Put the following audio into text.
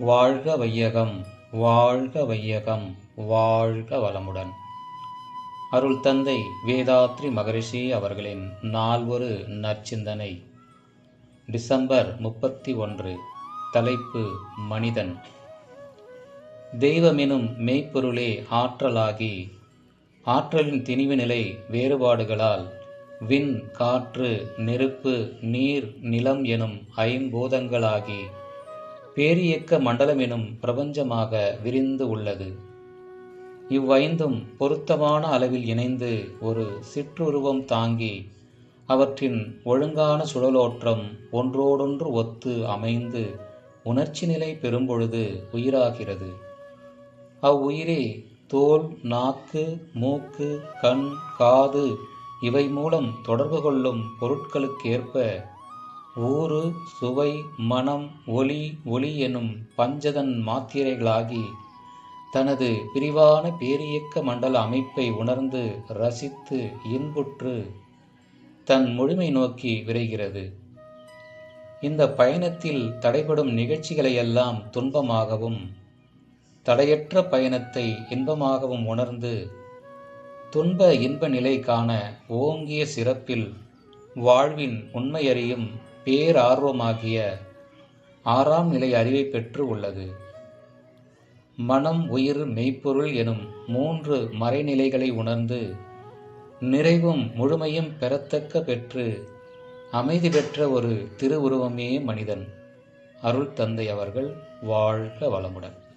வாழ்க வையகம் வாழ்க வையகம் வாழ்க வளமுடன். அருள் தந்தை வேதாத்ரி மகரிஷி அவர்களின் நால்வொரு நற்சிந்தனை. டிசம்பர் முப்பத்தி ஒன்று தலைப்பு மனிதன். தெய்வமெனும் மெய்ப்பொருளே ஆற்றலாகி ஆற்றலின் திணிவு நிலை வேறுபாடுகளால் விண் காற்று நெருப்பு நீர் நிலம் எனும் ஐம்பூதங்களாகி பேரியக்க மண்டலம் எனும் பிரபஞ்சமாக விரிந்து உள்ளது. இவ்வைந்தும் பொருத்தமான அளவில் இணைந்து ஒரு சிற்றுருவம் தாங்கி அவற்றின் ஒழுங்கான சுழலோற்றம் ஒன்றோடொன்று ஒத்து அமைந்து உணர்ச்சி நிலை பெறும்பொழுது உயிராகிறது. அவ்வுயிரே தோல் நாக்கு மூக்கு கண் காது இவை மூலம் தொடர்பு கொள்ளும் பொருட்களுக்கேற்ப ஊறு சுவை மனம் ஒளி ஒளி எனும் பஞ்சதன் மாத்திரைகளாகி தனது பிரிவான பேரியக்க மண்டல அமைப்பை உணர்ந்து ரசித்து இன்புற்று தன் முழுமை நோக்கி விரைகிறது. இந்த பயணத்தில் தடைபடும் நிகழ்ச்சிகளையெல்லாம் துன்பமாகவும் தடையற்ற பயணத்தை இன்பமாகவும் உணர்ந்து துன்ப இன்ப நிலை காண ஓங்கிய சிறப்பில் வாழ்வின் உண்மையறியும் பேரார்வமாகிய ஆறாம் நிலை அறிவை பெற்று உள்ளது. மனம் உயிர் மெய்ப்பொருள் எனும் மூன்று மறைநிலைகளை உணர்ந்து நிறைவும் முழுமையும் பெறத்தக்க பெற்று அமைதி பெற்ற ஒரு திருவுருவமே மனிதன். அருள் தந்தை அவர்கள் வாழ்க வளமுடன்.